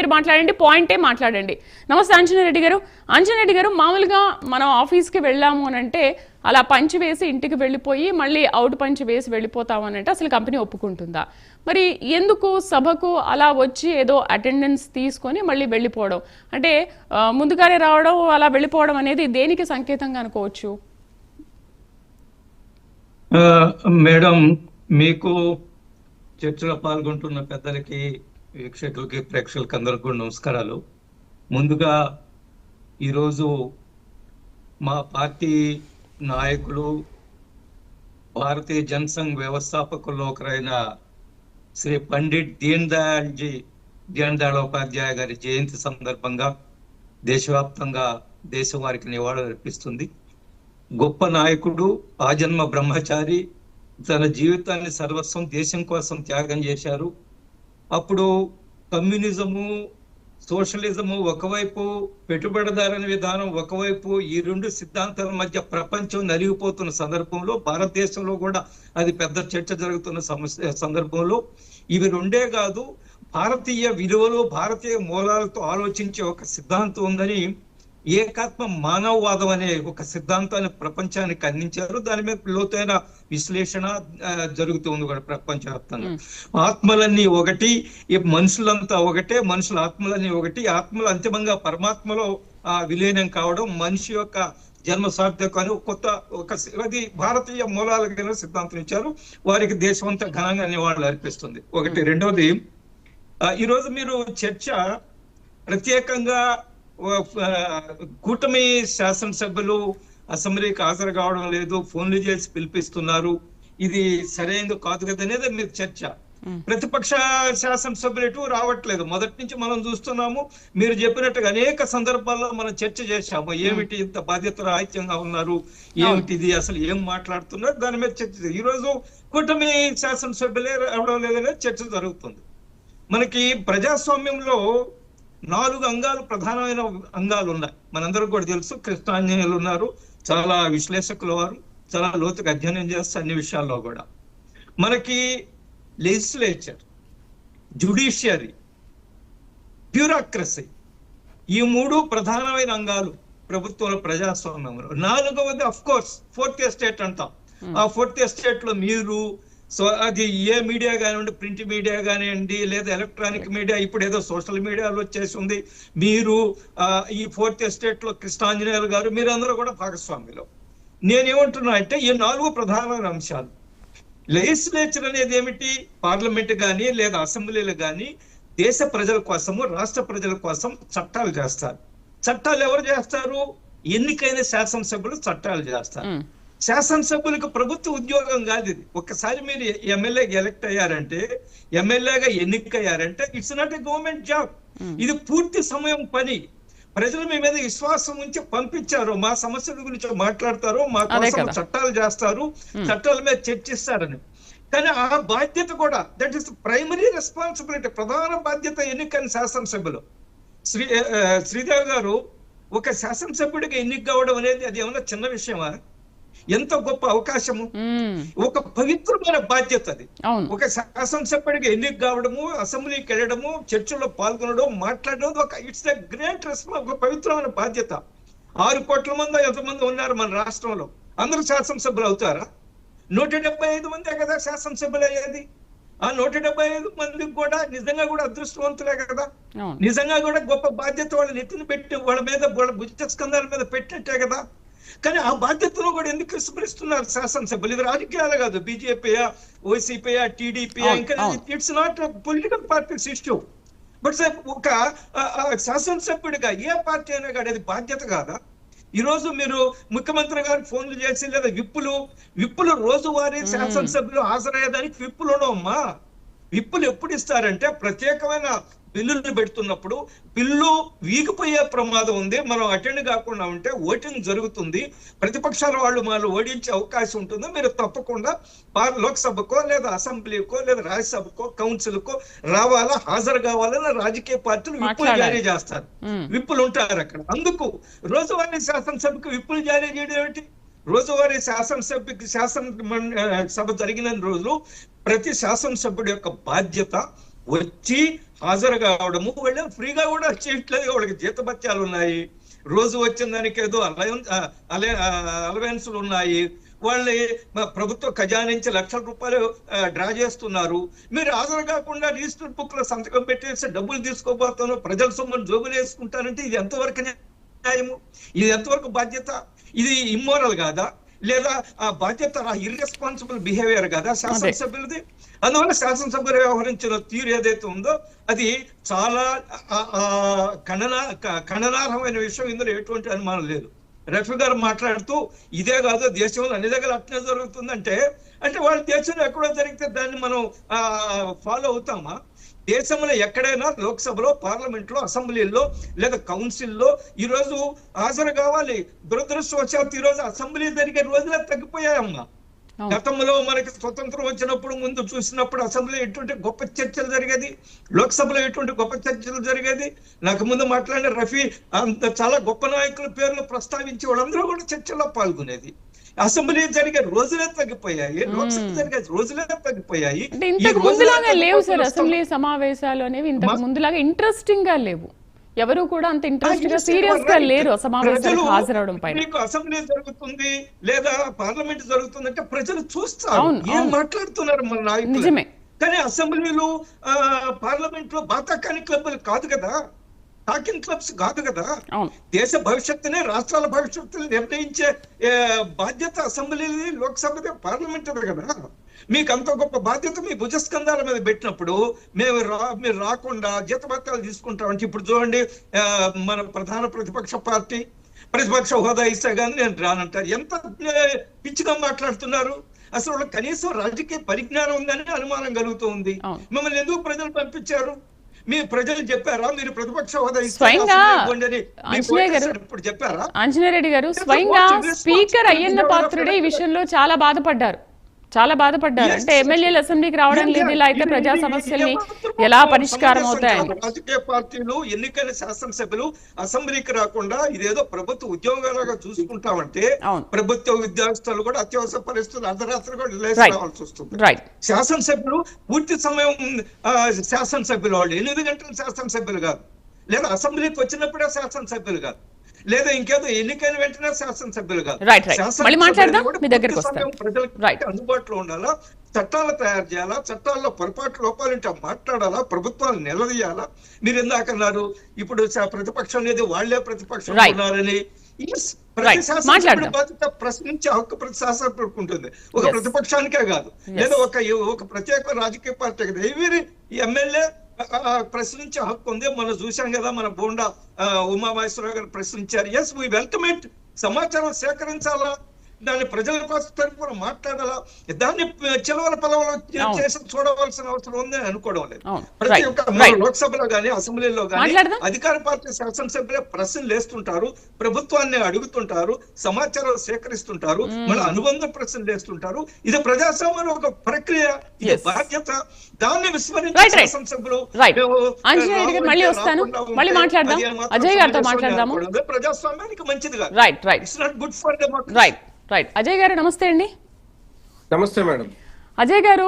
మీరు మాట్లాడండి పాయింటే మాట్లాడండి. నమస్తే అంజనారెడ్డి గారు. అంజనారెడ్డి గారు మామూలుగా మనం ఆఫీస్కి వెళ్ళాము అని అంటే అలా పంచి వేసి ఇంటికి వెళ్ళిపోయి మళ్ళీ అవుట్ పంచి వేసి వెళ్ళిపోతాము అని అంటే అసలు కంపెనీ ఒప్పుకుంటుందా? మరి ఎందుకు సభకు అలా వచ్చి ఏదో అటెండెన్స్ తీసుకొని మళ్ళీ వెళ్ళిపోవడం? అంటే ముందుగానే రావడం అలా వెళ్ళిపోవడం అనేది దేనికి సంకేతంగా అనుకోవచ్చు? మేడం మీకు చర్చలో పాల్గొంటున్న పెద్దలకి వీక్షకులకి ప్రేక్షకులకి అందరికి కూడా నమస్కారాలు. ముందుగా ఈరోజు మా పార్టీ నాయకులు భారతీయ జనసంఘ్ వ్యవస్థాపకుల్లో ఒకరైన శ్రీ పండిట్ దీన్ దయాళ్ జీ దీన్ దయాళ్ ఉపాధ్యాయ గారి జయంతి సందర్భంగా దేశవ్యాప్తంగా దేశం వారికి నివాళులర్పిస్తుంది గొప్ప నాయకుడు ఆజన్మ బ్రహ్మచారి తన జీవితాన్ని సర్వస్వం దేశం కోసం త్యాగం చేశారు. అప్పుడు కమ్యూనిజము సోషలిజము ఒకవైపు పెట్టుబడిదారుని విధానం ఒకవైపు ఈ రెండు సిద్ధాంతాల మధ్య ప్రపంచం నలిగిపోతున్న సందర్భంలో భారతదేశంలో కూడా అది పెద్ద చర్చ జరుగుతున్న సమస్య సందర్భంలో. ఇవి రెండే కాదు భారతీయ విలువలు భారతీయ మూలాలతో ఆలోచించే ఒక సిద్ధాంతం ఉందని ఏకాత్మ మానవవాదం అనే ఒక సిద్ధాంతాన్ని ప్రపంచానికి అందించారు. దాని మీద లోతైన విశ్లేషణ జరుగుతుంది కూడా ప్రపంచవ్యాప్తంగా. ఆత్మలన్నీ ఒకటి మనుషులంతా ఒకటే మనుషుల ఆత్మలన్నీ ఒకటి. ఆత్మలు అంతిమంగా పరమాత్మలో ఆ విలీనం కావడం మనిషి యొక్క జన్మ సార్థకం అని కొత్త ఒక అది భారతీయ మూలాల సిద్ధాంతం ఇచ్చారు. వారికి దేశమంతా ఘనంగా నివాళులు అర్పిస్తుంది. ఒకటి. రెండవది ఈరోజు మీరు చర్చ ప్రత్యేకంగా కూటమి శాసనసభ్యులు అసెంబ్లీకి హాజరు కావడం లేదు ఫోన్లు చేసి పిలిపిస్తున్నారు. ఇది సరైనది కాదు కదా అనేది మీరు చర్చ. ప్రతిపక్ష శాసనసభ్యులు ఎటు రావట్లేదు. మొదటి నుంచి మనం చూస్తున్నాము మీరు చెప్పినట్టుగా అనేక సందర్భాల్లో మనం చర్చ చేశాము. ఏమిటి ఇంత బాధ్యత రాహిత్యంగా ఉన్నారు? ఏమిటి ఇది అసలు ఏం మాట్లాడుతున్నారు? దాని మీద చర్చ ఈ రోజు కూటమి శాసనసభ్యులే రావడం లేదనే చర్చ జరుగుతుంది. మనకి ప్రజాస్వామ్యంలో నాలుగు అంగాలు ప్రధానమైన అంగాలు ఉన్నాయి. మనందరికి కూడా తెలుసు కృష్ణాంజనేయులు ఉన్నారు చాలా విశ్లేషకుల వారు చాలా లోతుగా అధ్యయనం చేస్తే అన్ని విషయాల్లో కూడా. మనకి లెజిస్లేచర్ జుడిషియరీ బ్యూరోక్రసీ ఈ మూడు ప్రధానమైన అంగాలు ప్రభుత్వంలో ప్రజాస్వామ్యంలో. నాలుగవది అఫ్ కోర్స్ ఫోర్త్ ఎస్టేట్ అంటాం. ఆ ఫోర్త్ ఎస్టేట్లో మీరు సో అది ఏ మీడియా కానివ్వండి ప్రింట్ మీడియా కానివ్వండి లేదా ఎలక్ట్రానిక్ మీడియా ఇప్పుడు ఏదో సోషల్ మీడియాలో వచ్చేసి ఉంది. మీరు ఈ ఫోర్త్ ఎస్టేట్లో కృష్ణాంజనేయులు గారు మీరందరూ కూడా భాగస్వామిలో. నేనేమంటున్నా అంటే ఈ నాలుగు ప్రధానమైన అంశాలు. లెజిస్లేచర్ అనేది ఏమిటి? పార్లమెంట్ కానీ లేదా అసెంబ్లీలు కానీ దేశ ప్రజల కోసము రాష్ట్ర ప్రజల కోసం చట్టాలు చేస్తారు. చట్టాలు ఎవరు చేస్తారు? ఎన్నికైన శాసనసభ్యులు చట్టాలు చేస్తారు. శాసనసభ్యులకు ప్రభుత్వ ఉద్యోగం కాదు ఇది. ఒక్కసారి మీరు ఎమ్మెల్యేగా ఎలక్ట్ అయ్యారంటే ఎమ్మెల్యేగా ఎన్నికయ్యారంటే it's not a government job. ఇది పూర్తి సమయం పని. ప్రజలు మీ మీద విశ్వాసం ఉంచి పంపించారు. మా సమస్యల గురించి మాట్లాడతారు మా కోసం. చట్టాలు చేస్తారు చట్టాల మీద చర్చిస్తారని. కానీ ఆ బాధ్యత కూడా దట్ ఈస్ ప్రైమరీ రెస్పాన్సిబిలిటీ ప్రధాన బాధ్యత ఎన్నికైన శాసనసభ్యులు శ్రీ శ్రీదేవి గారు ఒక శాసనసభ్యుడిగా ఎన్నిక కావడం అనేది అది ఏమన్నా చిన్న విషయమా? ఎంత గొప్ప అవకాశము? ఒక పవిత్రమైన బాధ్యత అది. ఒక శాసనసభ్యుడికి ఎన్నిక కావడము అసెంబ్లీకి వెళ్ళడము చర్చల్లో పాల్గొనడం మాట్లాడడం ఒక ఇట్స్ ద గ్రేట్ రెస్పాన్స్ ఒక పవిత్రమైన బాధ్యత. ఆరు కోట్ల మంది ఎంతమంది ఉన్నారు మన రాష్ట్రంలో. అందరూ శాసనసభ్యులు అవుతారా? నూట డెబ్బై ఐదు మందే కదా శాసనసభ్యులు అయ్యేది? ఆ నూట డెబ్బై ఐదు మందికి కూడా నిజంగా కూడా అదృష్టవంతులే కదా? నిజంగా కూడా గొప్ప బాధ్యత వాళ్ళ నెత్తిన పెట్టి వాళ్ళ మీద వాళ్ళ భుజ స్కంధాల మీద పెట్టినట్టే కదా? కానీ ఆ బాధ్యతను కూడా ఎందుకు విస్మరిస్తున్నారు శాసనసభ్యులు ఇది రాజకీయాలు కాదు. బీజేపీయా ఓసీపీయా టీడీపీయా ఇంకా. It's not political parties issue but sir ఒక శాసనసభ్యుడిగా ఏ పార్టీ అయినా కానీ అది బాధ్యత కాదా? ఈ రోజు మీరు ముఖ్యమంత్రి గారికి ఫోన్లు చేసి లేదా విప్పులు విప్పులు రోజువారీ శాసనసభ్యులు హాజరయ్యేదానికి విప్పులు ఉండవమ్మా. విప్పులు ఎప్పుడు ఇస్తారంటే ప్రత్యేకమైన బిల్లులు పెడుతున్నప్పుడు బిల్లు వీగిపోయే ప్రమాదం ఉంది. మనం అటెండ్ కాకుండా ఉంటే ఓటింగ్ జరుగుతుంది. ప్రతిపక్షాల వాళ్ళు మనం ఓడించే అవకాశం ఉంటుంది. మీరు తప్పకుండా లోక్సభకో లేదా అసెంబ్లీకో లేదా రాజ్యసభకో కౌన్సిల్కో రావాలా హాజరు కావాలని రాజకీయ పార్టీలు విప్పులు. జారీ చేస్తారు. విప్పులు ఉంటారు అక్కడ. అందుకు రోజువారీ శాసనసభకు విప్పులు జారీ చేయడం ఏమిటి? రోజువారీ శాసనసభ్యుకి శాసన సభ జరిగిన రోజులు ప్రతి శాసనసభ్యుడి యొక్క బాధ్యత వచ్చి హాజరు కావడము వాళ్ళు. ఫ్రీగా కూడా చేయట్లేదు వాళ్ళకి జీతభత్యాలు ఉన్నాయి. రోజు వచ్చిన దానికి ఏదో అలవెన్స్లు ఉన్నాయి. వాళ్ళని ప్రభుత్వ ఖజానా నుంచి లక్షల రూపాయలు డ్రా చేస్తున్నారు. మీరు హాజరు కాకుండా రిజిస్టర్ బుక్లో సంతకం పెట్టేసి డబ్బులు తీసుకోబోతాను ప్రజల సొమ్మును జోబులు వేసుకుంటానంటే ఇది ఎంతవరకు న్యాయము? ఇది ఎంతవరకు బాధ్యత? ఇది ఇమ్మోరల్ కాదా? లేదా ఆ బాధ్యత ఇర్రెస్పాన్సిబుల్ బిహేవియర్ కదా శాసనసభ్యులది? అందువల్ల శాసనసభ్యులు వ్యవహరించిన తీరు ఏదైతే ఉందో అది చాలా ఆ, ఖండన ఖండనార్హమైన విషయం. ఇందులో ఎటువంటి అనుమానం లేదు. రఫీ గారు మాట్లాడుతూ ఇదే కాదు దేశంలో అన్ని దగ్గర అట్లనే జరుగుతుందంటే అంటే వాళ్ళ దేశంలో ఎక్కడో జరిగితే దాన్ని మనం ఫాలో అవుతామా? దేశంలో ఎక్కడైనా లోక్సభలో పార్లమెంట్లో అసెంబ్లీలో లేదా కౌన్సిల్లో ఈ రోజు హాజరు కావాలి. దురదృష్టవశాత్తు ఈ రోజు అసెంబ్లీ జరిగే రోజులే తగ్గిపోయాయమ్మా. గతంలో మనకి స్వతంత్రం వచ్చినప్పుడు ముందు చూసినప్పుడు అసెంబ్లీ ఎటువంటి గొప్ప చర్చలు జరిగేది లోక్సభలో ఎటువంటి గొప్ప చర్చలు జరిగేది. నాకు ముందు మాట్లాడిన రఫీ అంత చాలా గొప్ప నాయకుల పేర్లు ప్రస్తావించి వాళ్ళందరూ కూడా చర్చల్లో పాల్గొనేది. అసెంబ్లీ జరిగే రోజులే తగ్గిపోయాయి లోక్సభ జరిగే రోజులే తగ్గిపోయాయి. లేవు సార్ అసెంబ్లీ సమావేశాలు అనేవి ఇంతకు ముందులాగా ఇంట్రెస్టింగ్గా లేవు. ఎవరు కూడా అంత ఇంట్రెస్ట్గా సీరియస్గా. లేరు సమావేశాలకు హాజరవడం పైన మీకు అసెంబ్లీ జరుగుతుంది లేదా పార్లమెంట్ జరుగుతుంది అంటే ప్రజలు చూస్తారు ఏం. మాట్లాడుతున్నారు మన నాయకులు నిజమే. కానీ అసెంబ్లీలో ఆ, పార్లమెంట్లో బాతాకాని క్లబ్లు కాదు కదా టాకింగ్ క్లబ్స్ కాదు కదా దేశ భవిష్యత్తునే రాష్ట్రాల భవిష్యత్తుని నిర్ణయించే బాధ్యత అసెంబ్లీది లోక్సభది పార్లమెంట్ కదా మీకు అంత గొప్ప బాధ్యత మీ భుజస్కంధాల మీద పెట్టినప్పుడు మేము రా మీరు రాకుండా జీతభత్యాలు తీసుకుంటామంటే ఇప్పుడు చూడండి మన ప్రధాన ప్రతిపక్ష పార్టీ ప్రతిపక్ష హోదా ఇస్తే కానీ నేను రానంటారు. ఎంత పిచ్చిగా మాట్లాడుతున్నారు? అసలు వాళ్ళకి కనీసం రాజకీయ పరిజ్ఞానం ఉందని అనుమానం కలుగుతూ ఉంది. అవును. మిమ్మల్ని ఎందుకు ప్రజలు పంపించారు? మీ ప్రజలు చెప్పారా? మీరు ప్రతిపక్ష హోదా ఆంజనేయ ఇప్పుడు చెప్పారా? ఆంజనేయరెడ్డి గారు స్వయంగా స్పీకర్ అయ్యన్న పాత్రుడే ఈ విషయంలో చాలా బాధపడ్డారు. చాలా బాధపడ్డారు. అంటే ఎమ్మెల్యేలు అసెంబ్లీకి రావడం లేదు ఇలా అయితే ప్రజా సమస్యల్ని ఎలా పరిష్కారం అవుతాయని రాజకీయ పార్టీలు ఎన్నికైన శాసనసభ్యులు అసెంబ్లీకి రాకుండా ఇదేదో ప్రభుత్వ ఉద్యోగాలుగా చూసుకుంటామంటే. ప్రభుత్వ ఉద్యోగస్తులు కూడా అత్యవసర పరిస్థితులు అర్ధరాత్రి కూడా లేచి Right. రావాల్సి వస్తుంది. శాసనసభ్యులు పూర్తి సమయం శాసనసభ్యులు వాళ్ళు. ఎనిమిది గంటలు శాసనసభ్యులు కాదు. లేదా అసెంబ్లీకి వచ్చినప్పుడే శాసనసభ్యులు కాదు. లేదా ఇంకేదో ఎన్నికైన వెంటనే శాసనసభ్యులు కాదు. ప్రజలకు. అందుబాటులో ఉండాలా? చట్టాలు తయారు చేయాలా? చట్టాల్లో పొరపాటు లోపాలుంటే మాట్లాడాలా? ప్రభుత్వాలు నిలదీయాలా? మీరు ఇందాక అన్నారు ఇప్పుడు ప్రతిపక్షం అనేది వాళ్ళే ప్రతిపక్షం. ఉన్నారని. ప్రశ్నించే హక్కు ప్రతి శాసనసభ్యుడికి ఉంటుంది. ఒక. ప్రతిపక్షానికే కాదు. లేదా ఒక ఒక ప్రత్యేక రాజకీయ పార్టీ కదా ఎవరి ఎమ్మెల్యే ప్రశ్నించే హక్కు ఉంది. మనం చూసాం కదా మన బోండా ఉమా ఉమామహేశ్వరరావు గారు ప్రశ్నించారు. ఎస్ వీ వెల్కమ్ సమాచారం సేకరించాలా? దాన్ని ప్రజల కోసం తరపున మాట్లాడాలా దాన్ని చిలవల పలవల. చేసి చూడవలసిన అవసరం ఉంది అని అనుకోవడం లేదు. ప్రతి. ఒక్క. లోక్సభలో గానీ అసెంబ్లీలో గానీ. అధికార పార్టీ శాసనసభ్యులే ప్రశ్నలు వేస్తుంటారు ప్రభుత్వాన్ని అడుగుతుంటారు సమాచారం సేకరిస్తుంటారు మన అనుబంధ ప్రశ్నలు వేస్తుంటారు ఇది ప్రజాస్వామ్యం ఒక ప్రక్రియ ఇది. బాధ్యత దాన్ని విస్మరించి. శాసనసభ్యులు మళ్ళీ వస్తాను. మాట్లాడదాం. అజయ్ గారితో మాట్లాడదాము. ప్రజాస్వామ్యానికి మంచిది కాదు right right it's not good for democracy right right Ajay గారు నమస్తే అండి. నమస్తే మేడం. అజయ్ గారు